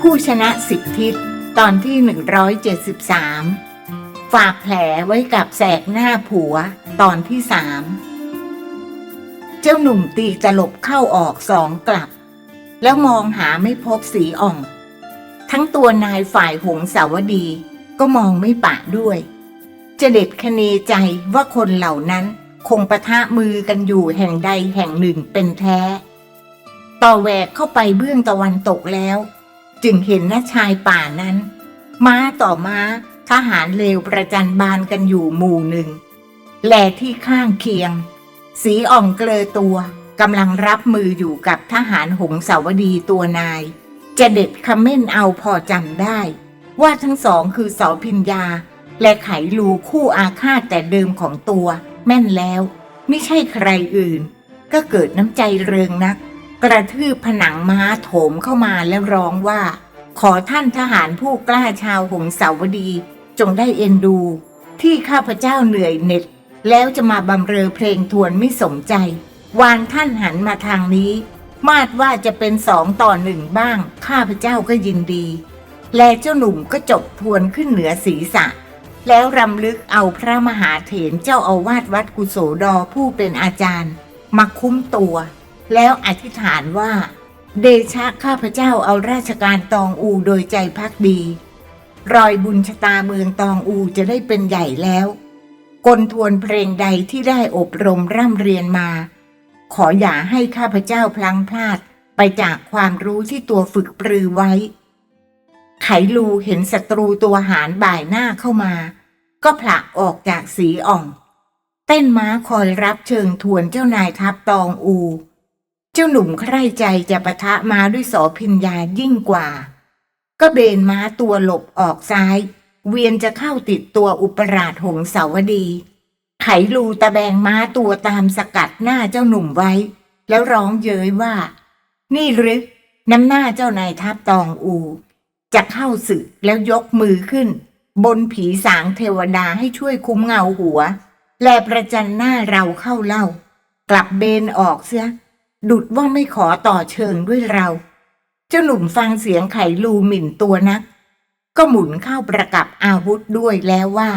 ผู้ชนะสิบทิศตอนที่ 173 ฝากแผลไว้กับแสกหน้าผัว ตอนที่สามเจ้าหนุ่มตีตลบเข้าออกสองกลับ แล้วมองหาไม่พบสีอ่อง ทั้งตัวนายฝ่ายหงสาวดีก็มองไม่ปะด้วยจะเด็ดคเนใจว่าคนเหล่านั้นคงประทะมือกันอยู่แห่งใดแห่งหนึ่งเป็นแท้ ต่อแหวกเข้าไปเบื้องตะวันตกแล้ว จึงเห็นน้าชายป่านั้น ม้าต่อม้าทหารเลวประจันบานกันอยู่หมู่หนึ่ง แลที่ข้างเคียง สีอ่องเกลอตัวกำลังรับมืออยู่กับทหารหงสาวดีตัวนาย จะเด็ดคำเม่นเอาพอจำได้ ว่าทั้งสองคือเสาพิญญา และไขลูคู่อาฆาตแต่เดิมของตัว แม่นแล้ว ไม่ใช่ใครอื่น ก็เกิดน้ำใจเริงนัก กระทืบผนังม้าโถมเข้ามาแล้วร้องว่า ขอท่านทหารผู้กล้าชาวหงสาวดี จงได้เอ็นดู ที่ข้าพเจ้าเหนื่อยเหน็ด แล้วจะมาบำเรอเพลงทวนไม่สมใจ วานท่านหันมาทางนี้ มาดว่าจะเป็นสองต่อหนึ่งบ้าง ข้าพเจ้าก็ยินดี แลเจ้าหนุ่มก็จบทวนขึ้นเหนือศีรษะแล้วรำลึกเอาพระมหาเถรเจ้าอาวาสวัดกุโสดอผู้เป็นอาจารย์ มาคุ้มตัว แล้วอธิษฐานว่า เดชะข้าพเจ้าเอาราชการตองอูโดยใจพักดี รอยบุญชะตาเมืองตองอูจะได้เป็นใหญ่แล้วกลทวนเพลงใดที่ได้อบรมร่ำเรียนมา ขออย่าให้ข้าพเจ้าพลังพลาดไปจากความรู้ที่ตัวฝึกปรือไว้ ไขลูเห็นศัตรูตัวหารบ่ายหน้าเข้ามา ก็ผลักออกจากสีอ่อง เต้นม้าคอยรับเชิงทวนเจ้านายทัพตองอู เจ้าหนุ่มใคร่ใจจะปะทะมาด้วยสอพิญญายิ่งกว่า ก็เบนม้าตัวหลบออกซ้าย เวียนจะเข้าติดตัวอุปราชหงสาวดี ไขลูตะแบงม้าตัวตามสกัดหน้าเจ้าหนุ่มไว้ แล้วร้องเย้ยว่า นี่หรือน้ำหน้าเจ้านายทัพตองอู จะเข้าศึกแล้วยกมือขึ้น บนผีสางเทวดาให้ช่วยคุ้มเงาหัว แลประจันหน้าเราเข้าเล่า กลับเบนออกเสีย ดุดว่าไม่ขอต่อเชิงด้วยเรา เจ้าหนุ่มฟังเสียงไขลูหมิ่นตัวนัก ก็หมุนเข้าประกับอาวุธด้วยแล้วว่า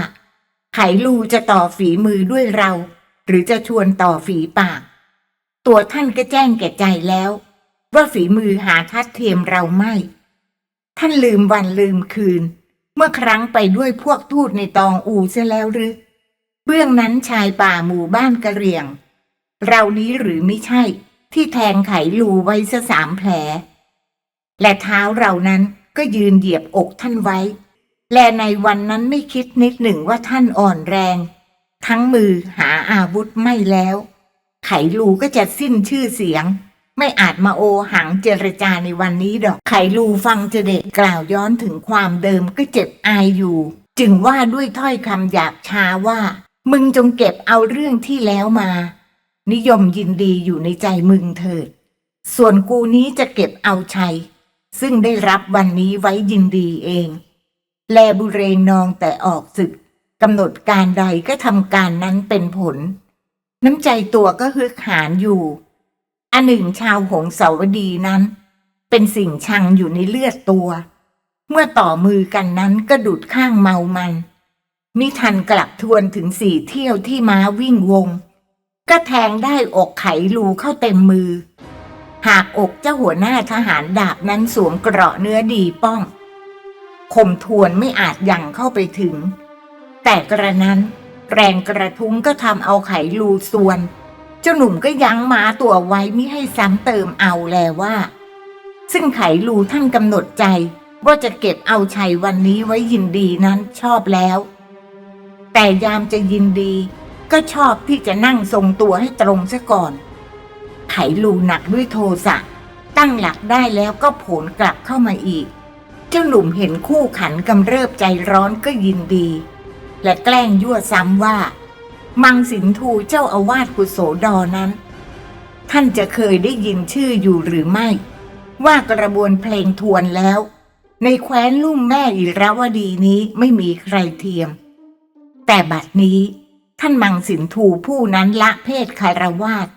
ไขลูจะต่อฝีมือด้วยเรา หรือจะชวนต่อฝีปาก ตัวท่านก็แจ้งแก่ใจแล้ว ว่าฝีมือหาทัดเทียมเราไม่ ท่านลืมวันลืมคืน เมื่อครั้งไปด้วยพวกทูตในตองอูเสียแล้วหรือเบื้องนั้นชายป่าหมู่บ้านกะเหรี่ยง เรานี้หรือไม่ใช่ ที่แทงไขลูไว้ซะสามแผล และเท้าเรานั้นก็ยืนเหยียบอกท่านไว้ และในวันนั้นไม่คิดนิดหนึ่งว่าท่านอ่อนแรง ทั้งมือหาอาวุธไม่แล้ว ไขลูก็จะสิ้นชื่อเสียง ไม่อาจมาโอหังเจรจาในวันนี้ดอก ไขลูฟังเจเดชกล่าวย้อนถึงความเดิมก็เจ็บอายอยู่ จึงว่าด้วยถ้อยคำหยาบช้าว่า มึงจงเก็บเอาเรื่องที่แล้วมา นิยมยินดีอยู่ในใจมึงเถิด ส่วนกูนี้จะเก็บเอาชัย ซึ่งได้รับวันนี้ไว้ยินดีเอง แลบุเรงนองแต่ออกศึกกำหนดการใดก็ทำการนั้นเป็นผล น้ำใจตัวก็ฮึกหานอยู่ อันหนึ่งชาวหงสาวดีนั้น เป็นสิ่งชังอยู่ในเลือดตัว เมื่อต่อมือกันนั้นก็ดุดข้างเมามันมิทันกลับทวนถึงสี่เที่ยวที่ม้าวิ่งวง ก็แทงได้อกไขลูเข้าเต็มมือ หากอกเจ้าหัวหน้าทหารดาบนั้นสวมเกราะเนื้อดีป้องคมทวนไม่อาจยังเข้าไปถึง แต่กระนั้นแรงกระทุ้งก็ทำเอาไขลูส่วน เจ้าหนุ่มก็ยั้งม้าตัวไว้มิให้ซ้ำเติมเอาแลว่า ซึ่งไขลูท่านกำหนดใจว่าจะเก็บเอาชัยวันนี้ไว้ยินดีนั้นชอบแล้ว แต่ยามจะยินดี ก็ชอบที่จะนั่งทรงตัวให้ตรงซะก่อน ไขลูหนักด้วยโทสะตั้งหลักได้แล้วก็โผลกลับเข้ามาอีก เจ้าหนุ่มเห็นคู่ขันกำเริบใจร้อนก็ยินดี และแกล้งยั่วซ้ำว่า มังสินทูเจ้าอาวาสกุโสดอนั้น ท่านจะเคยได้ยินชื่ออยู่หรือไม่ ว่ากระบวนเพลงทวนแล้ว ในแคว้นลุ่มแม่อิราวดีนี้ไม่มีใครเทียม แต่บัดนี้ ท่านมังสินทูผู้นั้นละเพศคารวาส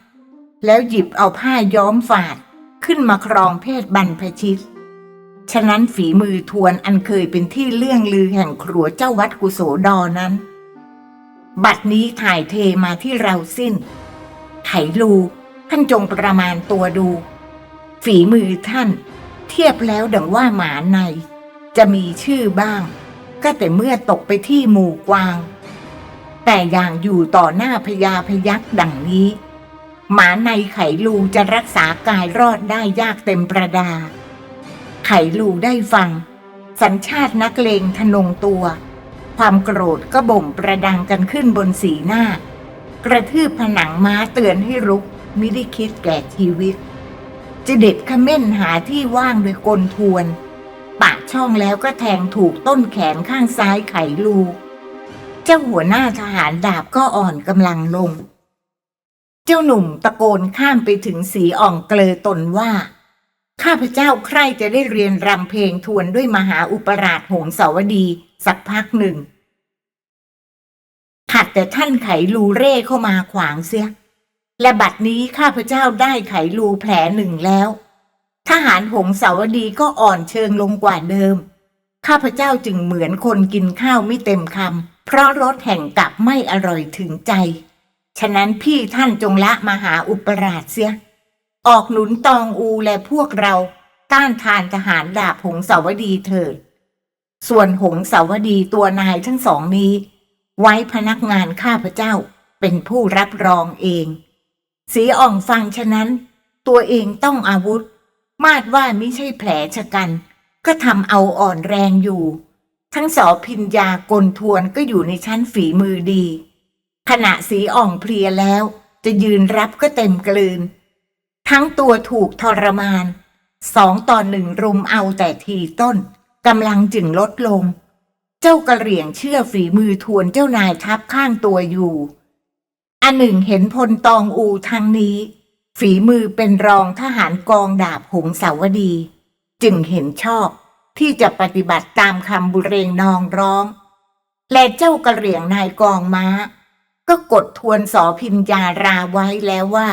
แล้วหยิบเอาผ้าย้อมฝาดขึ้นมาครองเพศบรรพชิต ฉะนั้นฝีมือทวนอันเคยเป็นที่เลื่องลือแห่งครัวเจ้าวัดกุโสดอนั้น บัดนี้ถ่ายเทมาที่เราสิ้นไขลูท่านจงประมาณตัวดู ฝีมือท่าน เทียบแล้วดังว่าหมาใน จะมีชื่อบ้าง ก็แต่เมื่อตกไปที่หมู่กวาง แต่อย่างอยู่ต่อหน้าพญาพยักษ์ดังนี้ หมาในไขลูจะรักษากายรอดได้ยากเต็มประดา ไขลูได้ฟัง สัญชาตินักเลงทะนงตัว ความโกรธก็บ่มประดังกันขึ้นบนสีหน้า กระทืบผนังม้าเตือนให้รุกมิได้คิดแก่ชีวิตจะเด็ดขม้นหาที่ว่างโดยกลทวน ปากช่องแล้วก็แทงถูกต้นแขนข้างซ้ายไขลู เจ้าหัวหน้าทหารดาบก็อ่อนกำลังลง เจ้าหนุ่มตะโกนข้ามไปถึงสีอ่องเกลอตนว่า ข้าพเจ้าใคร่จะได้เรียนรำเพลงทวนด้วยมหาอุปราชหงสาวดีสักพักหนึ่งขัดแต่ท่านไขลูเร่เข้ามาขวางเสีย และบัดนี้ข้าพเจ้าได้ไขลูแผลหนึ่งแล้ว ทหารหงสาวดีก็อ่อนเชิงลงกว่าเดิม ข้าพเจ้าจึงเหมือนคนกินข้าวไม่เต็มคำ เพราะรสแห่งกับไม่อร่อยถึงใจ ฉะนั้นพี่ท่านจงละมหาอุปราชเสีย ออกหนุนตองอูและพวกเราต้านทานทหารดาบหงสาวดีเถิด ส่วนหงสาวดีตัวนายทั้งสองนี้ ไว้พนักงานข้าพเจ้าเป็นผู้รับรองเอง สีอ่องฟังฉะนั้น ตัวเองต้องอาวุธ มาดว่าไม่ใช่แผลชะกัน ก็ทำเอาอ่อนแรงอยู่ ทั้งสอพิญญากลทวนก็อยู่ในชั้นฝีมือดี ขณะสีอ่องเพลียแล้ว จะยืนรับก็เต็มกลืน ทั้งตัวถูกทรมานสองต่อหนึ่งรุมเอาแต่ทีต้นกำลังจึงลดลง เจ้ากระเหรี่ยงเชื่อฝีมือทวนเจ้านายทับข้างตัวอยู่ อันหนึ่งเห็นพลตองอูทางนี้ ฝีมือเป็นรองทหารกองดาบหงสาวดี จึงเห็นชอบ ที่จะปฏิบัติตามคำบุเรงนองร้อง และเจ้ากระเหรี่ยงนายกองม้า ก็กดทวนสอพิญญาราไว้แล้วว่า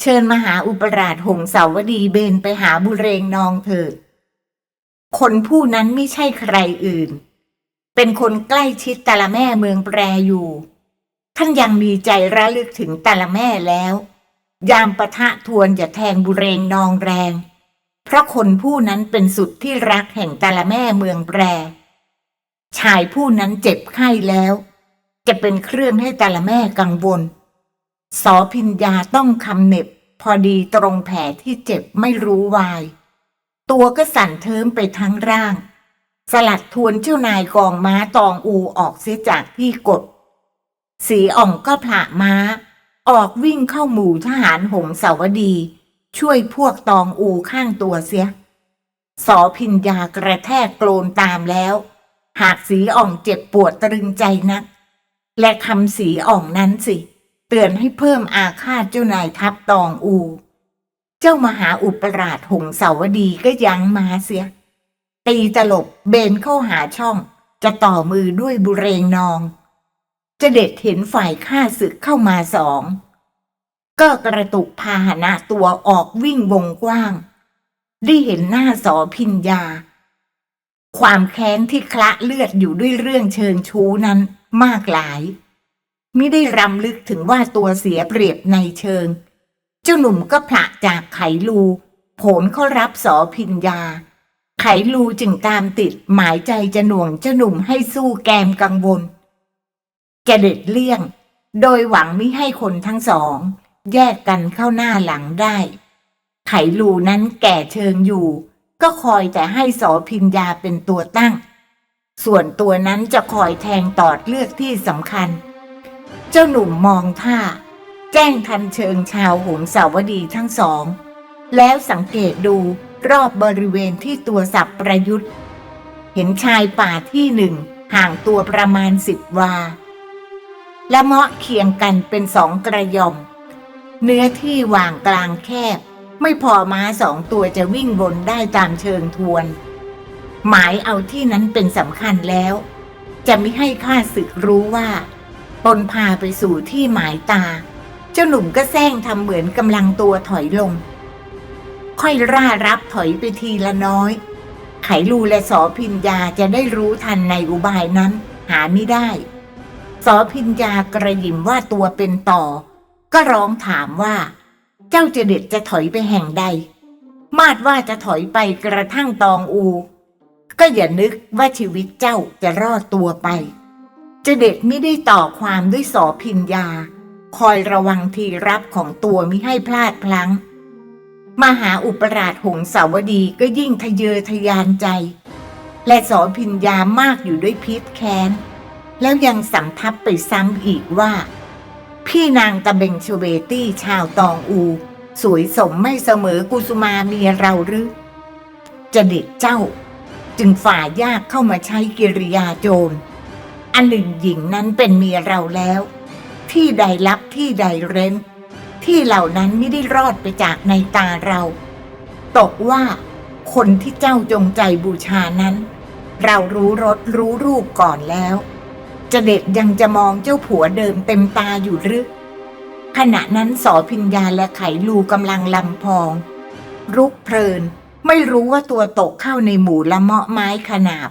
เชิญมหาอุปราชหงสาวดีเบนไปหาบุเรงนองเถิด คนผู้นั้นไม่ใช่ใครอื่น เป็นคนใกล้ชิดตาละแม่เมืองแปรอยู่ท่านยังมีใจระลึกถึงตาละแม่แล้ว ยามปะทะทวนอย่าแทงบุเรงนองแรง เพราะคนผู้นั้นเป็นสุดที่รักแห่งตาละแม่เมืองแปร ชายผู้นั้นเจ็บไข้แล้ว จะเป็นเครื่องให้ตาละแม่กังวลสอพิญญาต้องคำเน็บ พอดีตรงแผลที่เจ็บไม่รู้วาย ตัวก็สั่นเทิมไปทั้งร่าง สลัดทวนเจ้านายกองม้าตองอูออกเสียจากที่กด สีอ่องก็ผละม้า ออกวิ่งเข้าหมู่ทหารหงสาวดี ช่วยพวกตองอูข้างตัวเสีย สอพิญญากระแทกโกลนตามแล้ว หากสีอ่องเจ็บปวดตรึงใจนัก และคำสีอ่องนั้นสิ เตือนให้เพิ่มอาฆาตเจ้านายทัพตองอู เจ้ามหาอุปราชหงสาวดีก็ยั้งมาเสีย ตีตลบเบนเข้าหาช่อง จะต่อมือด้วยบุเรงนอง จะเด็ดเห็นฝ่ายข้าศึกเข้ามาสอง ก็กระตุกพาหนะตัวออกวิ่งวงกว้าง ได้เห็นหน้าสอพิญญา ความแค้นที่คละเลือดอยู่ด้วยเรื่องเชิงชู้นั้นมากหลาย ไมิได้รำลึกถึงว่าตัวเสียเปรียบในเชิง เจ้าหนุ่มก็ผละจากไขลูโผลเข้ารับสอพิญญา ไขลูจึงตามติดหมายใจจะหน่วงเจ้าหนุ่มให้สู้แกมกังวลจะเด็ดเลี่ยง โดยหวังมิให้คนทั้งสอง แยกกันเข้าหน้าหลังได้ ไขลูนั้นแก่เชิงอยู่ ก็คอยแต่ให้สอพิญญาเป็นตัวตั้ง ส่วนตัวนั้นจะคอยแทงตอดเลือกที่สำคัญ เจ้าหนุ่มมองท่า แจ้งทันเชิงชาวหงสาวดีทั้งสอง แล้วสังเกตดูรอบบริเวณที่ตัวสับประยุทธ์ เห็นชายป่าที่หนึ่งห่างตัวประมาณสิบวา และเมาะเคียงกันเป็นสองกระยอม เนื้อที่วางกลางแคบ ไม่พอม้าสองตัวจะวิ่งบนได้ตามเชิงทวน หมายเอาที่นั้นเป็นสำคัญแล้ว จะไม่ให้ข้าศึกรู้ว่าตนพาไปสู่ที่หมายตา เจ้าหนุ่มก็แซงทำเหมือนกำลังตัวถอยลง ค่อยร่ารับถอยไปทีละน้อย ไขลูและสอพิญญาจะได้รู้ทันในอุบายนั้น หาไม่ได้ สอพิญญากระยิมว่าตัวเป็นต่อ ก็ร้องถามว่า เจ้าจะเด็ดจะถอยไปแห่งใด มาดว่าจะถอยไปกระทั่งตองอู ก็อย่านึกว่าชีวิตเจ้าจะรอดตัวไปเจเด็ดไม่ได้ต่อความด้วยสอพิญญา คอยระวังทีรับของตัวมิให้พลาดพลั้ง มหาอุปราชหงสาวดีก็ยิ่งทะเยอทะยานใจ และสอพิญญามากอยู่ด้วยพิษแค้น แล้วยังสำทับไปซ้ำอีกว่า พี่นางตะเบงชเวตี้ชาวตองอู สวยสมไม่เสมอกุสุมาเมียเราหรือจะเด็ดเจ้า จึงฝ่ายากเข้ามาใช้กิริยาโจร อันหนึ่งหญิงนั้นเป็นเมียเราแล้ว ที่ใดลับที่ใดเร้น ที่เหล่านั้นไม่ได้รอดไปจากในตาเรา ตกว่าคนที่เจ้าจงใจบูชานั้น เรารู้รสรู้รูปก่อนแล้ว จะเด็ดยังจะมองเจ้าผัวเดิมเต็มตาอยู่หรือ ขณะนั้นสอพิญญาและไขลูกำลังลำพอง รุกเพลิน ไม่รู้ว่าตัวตกเข้าในหมู่ละเมาะไม้ขนาบ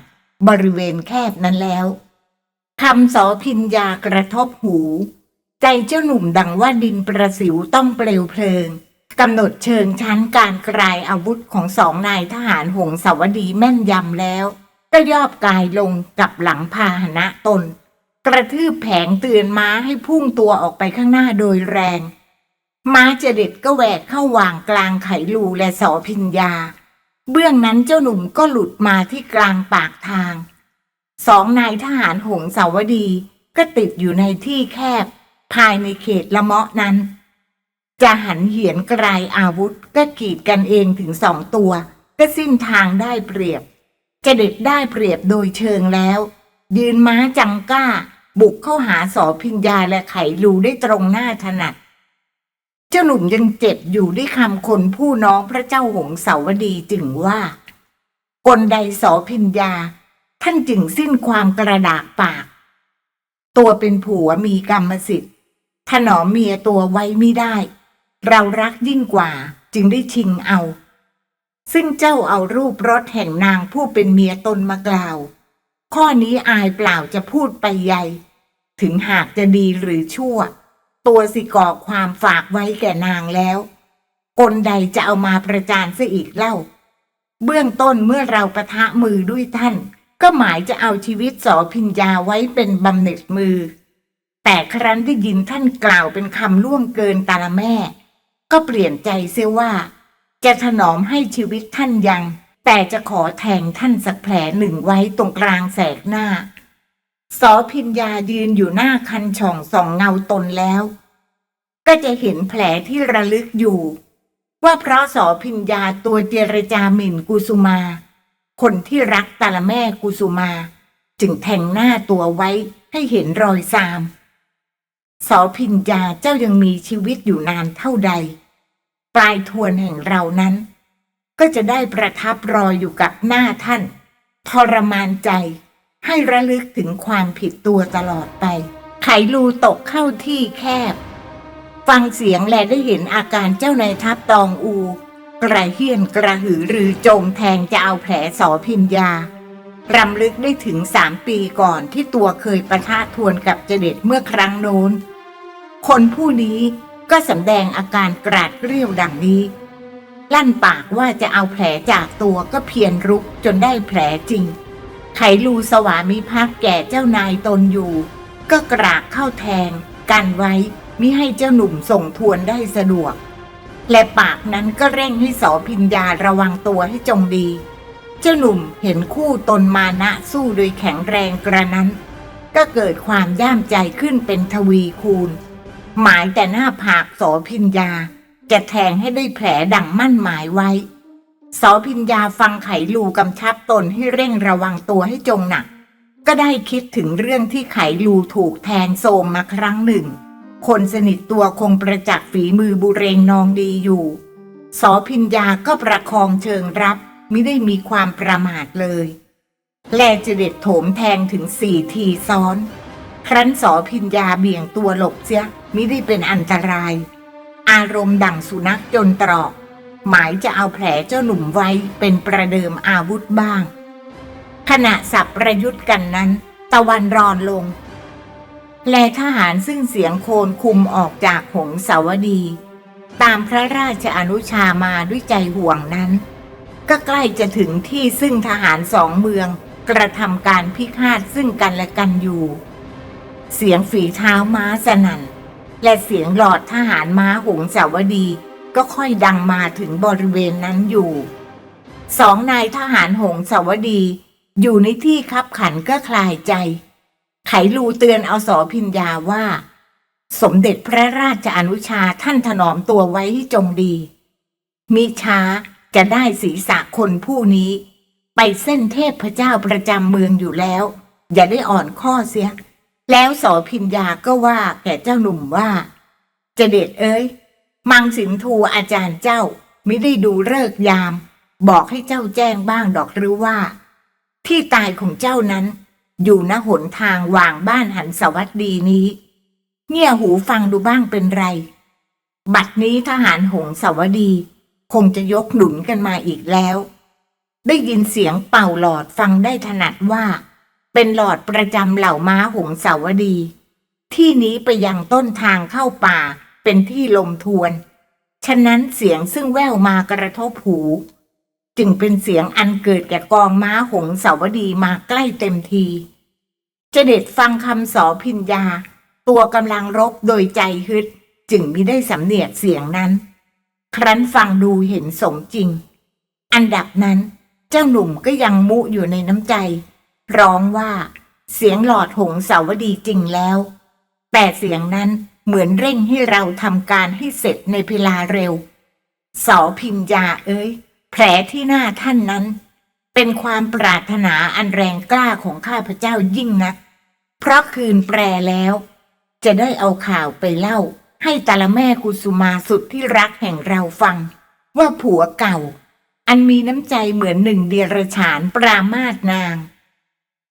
บริเวณแคบนั้นแล้วคำสอพิญญากระทบหู ใจเจ้าหนุ่มดังว่าดินประสิวต้องเปลวเพลิงกำหนดเชิงชั้นการกลายอาวุธของสองนายทหารหงสาวดีแม่นยำแล้ว ก็ยอบกายลงกับหลังพาหนะตน กระทืบแผงเตือนม้าให้พุ่งตัวออกไปข้างหน้าโดยแรง ม้าเจเด็ดก็แหวกเข้าวางกลางไขลูและสอพิญญา เบื้องนั้นเจ้าหนุ่มก็หลุดมาที่กลางปากทาง สองนายทหารหงสาวดีก็ติดอยู่ในที่แคบ ภายในเขตละเมาะนั้น จะหันเหียนกลายอาวุธก็กีดกันเองถึงสองตัว ก็สิ้นทางได้เปรียบ จะเด็ดได้เปรียบโดยเชิงแล้ว ยืนม้าจังก้า บุกเข้าหาสอพิญญาและไขลูได้ตรงหน้าถนัด เจ้าหนุ่มยังเจ็บอยู่ด้วยคำคนผู้น้องพระเจ้าหงสาวดีจึงว่ากลใดสอพิญญา ท่านจึงสิ้นความกระดากปาก ตัวเป็นผัวมีกรรมสิทธิ์ถนอมเมียตัวไว้ไม่ได้ เรารักยิ่งกว่าจึงได้ชิงเอา ซึ่งเจ้าเอารูปรถแห่งนางผู้เป็นเมียตนมากล่าว ข้อนี้อายเปล่าจะพูดไปใหญ่ ถึงหากจะดีหรือชั่ว ตัวสิก่อความฝากไว้แก่นางแล้วกลใดจะเอามาประจานซะอีกเล่า เบื้องต้นเมื่อเราประทะมือด้วยท่าน ก็หมายจะเอาชีวิตสอพิญญาไว้เป็นบำเหน็จมือ แต่ครั้นได้ยินท่านกล่าวเป็นคำล่วงเกินตาละแม่ ก็เปลี่ยนใจเสียว่า จะถนอมให้ชีวิตท่านยัง แต่จะขอแทงท่านสักแผลหนึ่งไว้ตรงกลางแสกหน้าสอพิญญายืนอยู่หน้าคันช่องสองเงาตนแล้ว ก็จะเห็นแผลที่ระลึกอยู่ ว่าเพราะสอพิญญาตัวเจรจาหมิ่นกุสุมา คนที่รักตาละแม่กุสุมา จึงแทงหน้าตัวไว้ให้เห็นรอยซามสอพิญญาเจ้ายังมีชีวิตอยู่นานเท่าใด ปลายทวนแห่งเรานั้น ก็จะได้ประทับรออยู่กับหน้าท่านทรมานใจ ให้ระลึกถึงความผิดตัวตลอดไป ไขลูตกเข้าที่แคบ ฟังเสียงและได้เห็นอาการเจ้านายทัพตองอู กระเฮียนกระหือรือโจมแทงจะเอาแผลสอพิญญารำลึกได้ถึงสามปีก่อนที่ตัวเคยประทะทวนกับเจเด็ดเมื่อครั้งโน้น คนผู้นี้ก็สำแดงอาการกราดเกรี้ยวดังนี้ ลั่นปากว่าจะเอาแผลจากตัวก็เพียรรุกจนได้แผลจริง ไขลูสวามิภักดิ์แก่เจ้านายตนอยู่ ก็กรากเข้าแทง กันไว้มิให้เจ้าหนุ่มส่งทวนได้สะดวก และปากนั้นก็เร่งให้สอพิญญาระวังตัวให้จงดี เจ้าหนุ่มเห็นคู่ตนมานะสู้โดยแข็งแรงกระนั้น ก็เกิดความย่ามใจขึ้นเป็นทวีคูณ หมายแต่หน้าผากสอพิญญา จะแทงให้ได้แผลดังมั่นหมายไว้สอพิญญาฟังไขลูกำชับตนให้เร่งระวังตัวให้จงหนัก ก็ได้คิดถึงเรื่องที่ไขลูถูกแทงโซมมาครั้งหนึ่ง คนสนิทตัวคงประจักษ์ฝีมือบุเรงนองดีอยู่สอพิญญาก็ประคองเชิงรับไม่ได้มีความประมาทเลย แลจะเด็ดโถมแทงถึงสี่ทีซ้อน ครั้นสอพิญญาเบี่ยงตัวหลบเสียมิได้เป็นอันตราย อารมณ์ดั่งสุนัขจนตรอก หมายจะเอาแผลเจ้าหนุ่มไว้เป็นประเดิมอาวุธบ้าง ขณะสับประยุทธ์กันนั้น ตะวันรอนลง และทหารซึ่งเสียงโคนคุมออกจากหงสาวดี ตามพระราชอนุชามาด้วยใจห่วงนั้น ก็ใกล้จะถึงที่ซึ่งทหารสองเมืองกระทำการพิฆาตซึ่งกันและกันอยู่ เสียงฝีเท้าม้าสนั่น และเสียงหลอดทหารม้าหงสาวดีก็ค่อยดังมาถึงบริเวณนั้นอยู่สองนายทหารหงสาวดี อยู่ในที่คับขันก็คลายใจ ไขลูเตือนเอาสอพิญญาว่า สมเด็จพระราชอนุชาท่านถนอมตัวไว้ให้จงดี มิช้าจะได้ศีรษะคนผู้นี้ ไปเส้นเทพพระเจ้าประจำเมืองอยู่แล้ว อย่าได้อ่อนข้อเสีย แล้วสอพิญญาก็ว่าแก่เจ้าหนุ่มว่าจะเด็ดเอ้ย มังสินทูอาจารย์เจ้าไม่ได้ดูเลิกยาม บอกให้เจ้าแจ้งบ้างดอกหรือว่า ที่ตายของเจ้านั้น อยู่ณหนทางวางบ้านหันสวัสดีนี้ เงี่ยหูฟังดูบ้างเป็นไร บัดนี้ทหารหงสาวดี คงจะยกหนุนกันมาอีกแล้ว ได้ยินเสียงเป่าหลอดฟังได้ถนัดว่า เป็นหลอดประจำเหล่าม้าหงสาวดี ที่นี้ไปยังต้นทางเข้าป่าเป็นที่ลมทวน ฉะนั้นเสียงซึ่งแว่วมากระทบหู จึงเป็นเสียงอันเกิดแก่กองม้าหงสาวดีมาใกล้เต็มทีเจเด็ดฟังคำสอพิญญา ตัวกำลังรบโดยใจฮึด จึงมิได้สำเนียกเสียงนั้น ครั้นฟังดูเห็นสมจริง อันดับนั้นเจ้าหนุ่มก็ยังมุอยู่ในน้ำใจ ร้องว่า เสียงหลอดหงสาวดีจริงแล้ว แต่เสียงนั้นเหมือนเร่งให้เราทำการให้เสร็จในเวลาเร็วสอพิญญาเอ้ย แผลที่หน้าท่านนั้น เป็นความปรารถนาอันแรงกล้าของข้าพเจ้ายิ่งนัก เพราะคืนแปรแล้ว จะได้เอาข่าวไปเล่า ให้ตาละแม่กุสุมาสุดที่รักแห่งเราฟัง ว่าผัวเก่า อันมีน้ำใจเหมือนหนึ่งเดียรฉานปรามาสนาง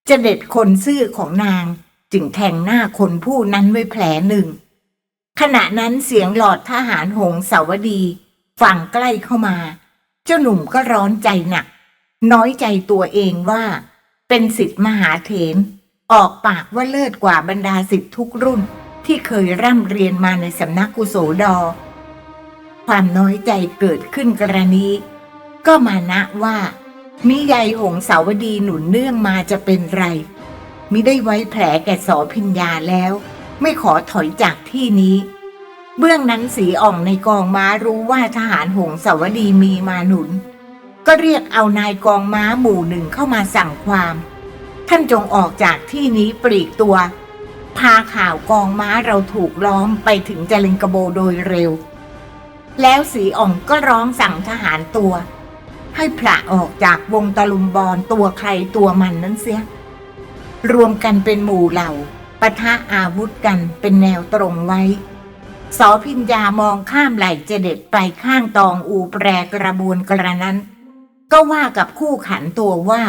จะเด็ดคนซื่อของนาง จึงแทงหน้าคนผู้นั้นไว้แผลหนึ่ง ขณะนั้นเสียงหลอดทหารหงสาวดีฟังใกล้เข้ามา เจ้าหนุ่มก็ร้อนใจหนัก น้อยใจตัวเองว่า เป็นสิทธิ์มหาเถรออกปากว่าเลิศกว่าบรรดาสิทธิ์ทุกรุ่นที่เคยร่ำเรียนมาในสำนักกุโสดอ ความน้อยใจเกิดขึ้นกรณีก็มานะว่า มิยายหงสาวดีหนุนเนื่องมาจะเป็นไรมิได้ไว้แผลแก่สอพิญญาแล้ว ไม่ขอถอยจากที่นี้ เบื้องนั้นสีอ่องในกองม้ารู้ว่าทหารหงสาวดีมีมาหนุน ก็เรียกเอานายกองม้าหมู่หนึ่งเข้ามาสั่งความ ท่านจงออกจากที่นี้ปลีกตัว พาข่าวกองม้าเราถูกล้อมไปถึงจลิงกระโบโดยเร็ว แล้วสีอ่องก็ร้องสั่งทหารตัว ให้พระออกจากวงตะลุมบอลตัวใครตัวมันนั้นเสีย รวมกันเป็นหมู่เหล่าปะทะอาวุธกันเป็นแนวตรงไว้สอพิญญามองข้ามไหลเจเด็ดไปข้างตองอูแปรกระบวนกระนั้น ก็ว่ากับคู่ขันตัวว่า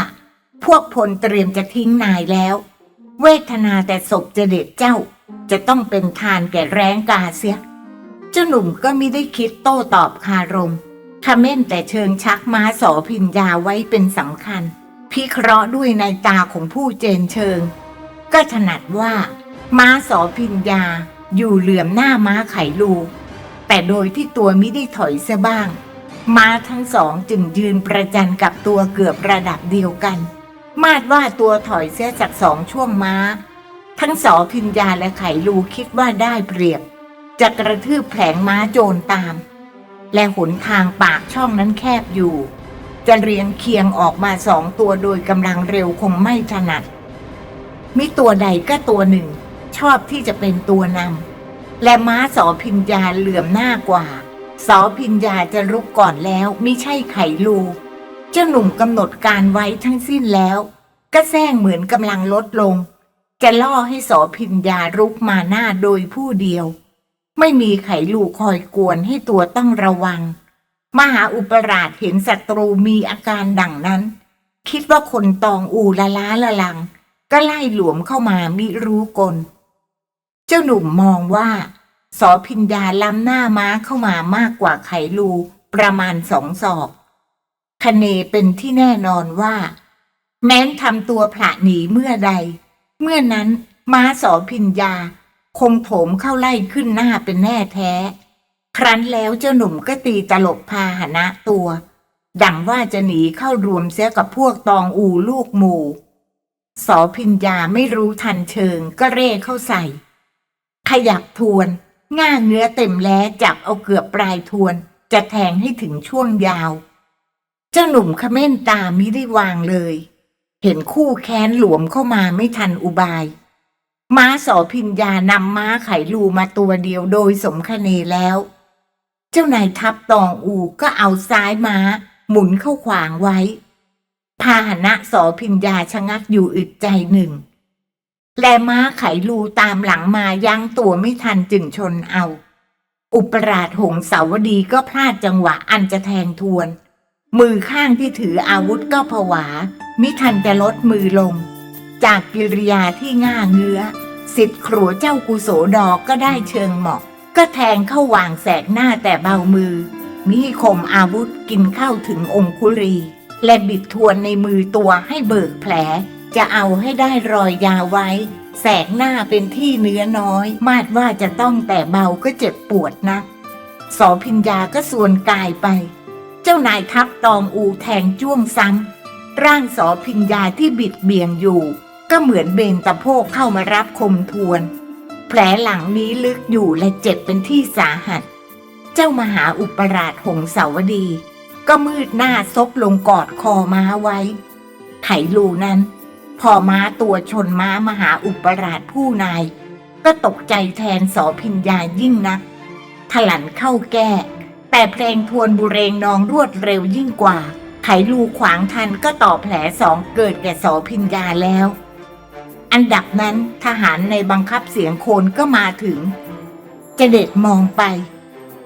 พวกพลเตรียมจะทิ้งนายแล้ว เวทนาแต่ศพเจเด็ดเจ้า จะต้องเป็นทานแก่แรงกาเสีย เจ้าหนุ่มก็ไม่ได้คิดโต้ตอบคารม คาเม่นแต่เชิงชักม้าสอพิญญาไว้เป็นสำคัญ พิเคราะห์ด้วยในตาของผู้เจนเชิง ก็ถนัดว่า ม้าสอพิญญาอยู่เหลื่อมหน้าม้าไขลูแต่โดยที่ตัวมิได้ถอยเสียบ้าง ม้าทั้งสองจึงยืนประจันกับตัวเกือบระดับเดียวกัน มาดว่าตัวถอยเสียจากสองช่วงม้า ทั้งสอพิญญาและไขลูคิดว่าได้เปรียบจะกระทืบแผลงม้าโจรตาม และหนทางปากช่องนั้นแคบอยู่ จะเรียงเคียงออกมาสองตัวโดยกำลังเร็วคงไม่ถนัด มิตัวใดก็ตัวหนึ่ง ชอบที่จะเป็นตัวนำและม้าสอพิญญาเหลื่อมหน้ากว่า สอพิญญาจะรุกก่อนแล้วมิใช่ไขลูเจ้าหนุ่มกำหนดการไว้ทั้งสิ้นแล้ว ก็แซงเหมือนกำลังลดลง จะล่อให้สอพิญญารุกมาหน้าโดยผู้เดียว ไม่มีไขลูคอยกวนให้ตัวต้องระวัง มหาอุปราชเห็นศัตรูมีอาการดังนั้น คิดว่าคนตองอูละล้าละลัง ก็ไล่หลวมเข้ามามิรู้กล เจ้าหนุ่มมองว่าสอพิญญาล้ำหน้าม้าเข้ามามากกว่าไขลูประมาณสองศอกคเนเป็นที่แน่นอนว่า แม้นทำตัวผละหนีเมื่อใด เมื่อนั้นม้าสอพิญญา คงโถมเข้าไล่ขึ้นหน้าเป็นแน่แท้ ครั้นแล้วเจ้าหนุ่มก็ตีตลบพาหนะตัว ดังว่าจะหนีเข้ารวมเสียกับพวกตองอูลูกหมู่สอพิญญาไม่รู้ทันเชิงก็เร่เข้าใส่ ขยับทวน ง่าเนื้อเต็มแล้จับเอาเกือบปลายทวน จะแทงให้ถึงช่วงยาว เจ้าหนุ่มขม้นตามิได้วางเลย เห็นคู่แค้นหลวมเข้ามาไม่ทันอุบาย ม้าสอพิญญานำม้าไขลูมาตัวเดียวโดยสมคเนแล้ว เจ้านายทัพตองอูก็เอาซ้ายม้า หมุนเข้าขวางไว้ พาหนะสอพิญญาชะงักอยู่อึดใจหนึ่ง และม้าไขลูตามหลังมายั้งตัวไม่ทันจึงชนเอา อุปราชหงสาวดีก็พลาดจังหวะอันจะแทงทวน มือข้างที่ถืออาวุธก็ผวา มิทันจะลดมือลง จากกิริยาที่ง่าเงื้อสิทธิ์ครัวเจ้ากุโสดอกก็ได้เชิงเหมาะก็แทงเข้าวางแสกหน้าแต่เบามือมิคมอาวุธกินเข้าถึงองคุรี และบิดทวนในมือตัวให้เบิกแผล จะเอาให้ได้รอยยาวไว้ แสกหน้าเป็นที่เนื้อน้อย มาดว่าจะต้องแต่เบาก็เจ็บปวดนักสอพิญญาก็ส่วนกายไป เจ้านายทัพตองอูแทงจ้วงซ้ำร่างสอพิญญาที่บิดเบี่ยงอยู่ ก็เหมือนเบนตะโพกเข้ามารับคมทวน แผลหลังนี้ลึกอยู่และเจ็บเป็นที่สาหัส เจ้ามหาอุปราชหงสาวดี ก็มืดหน้าซบลงกอดคอม้าไว้ไขลูนั้น พอม้าตัวชนม้ามหาอุปราชผู้นาย ก็ตกใจแทนสอพิญญายิ่งนัก ถลันเข้าแก้ แต่เพลงทวนบุเรงนองรวดเร็วยิ่งกว่าไขลูขวางทันก็ต่อแผลสองเกิดแก่สอพิญญาแล้ว อันดับนั้นทหารในบังคับเสียงโคนก็มาถึงเจเด็ดมองไป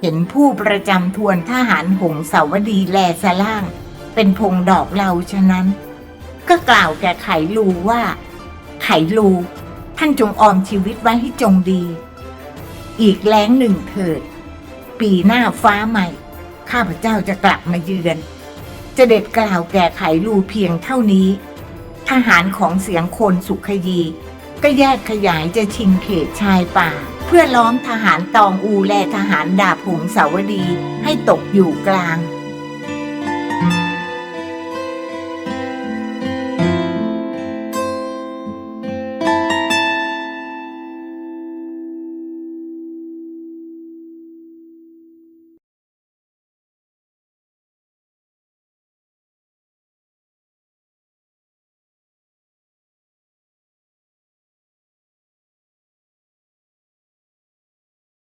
เห็นผู้ประจำทวนทหารหงสาวดีแลสล่าง เป็นพงดอกเหลาฉะนั้น ก็กล่าวแก่ไขลูว่า ไขลูท่านจงออมชีวิตไว้ให้จงดี อีกแล้งหนึ่งเถิด ปีหน้าฟ้าใหม่ ข้าพเจ้าจะกลับมาเยือนจะเด็ดกล่าวแก่ไขลูเพียงเท่านี้ ทหารของเสียงคนสุขยี ก็แยกขยายจะชิงเขตชายป่า เพื่อล้อมทหารตองอูและทหารดาบหงสาวดีให้ตกอยู่กลาง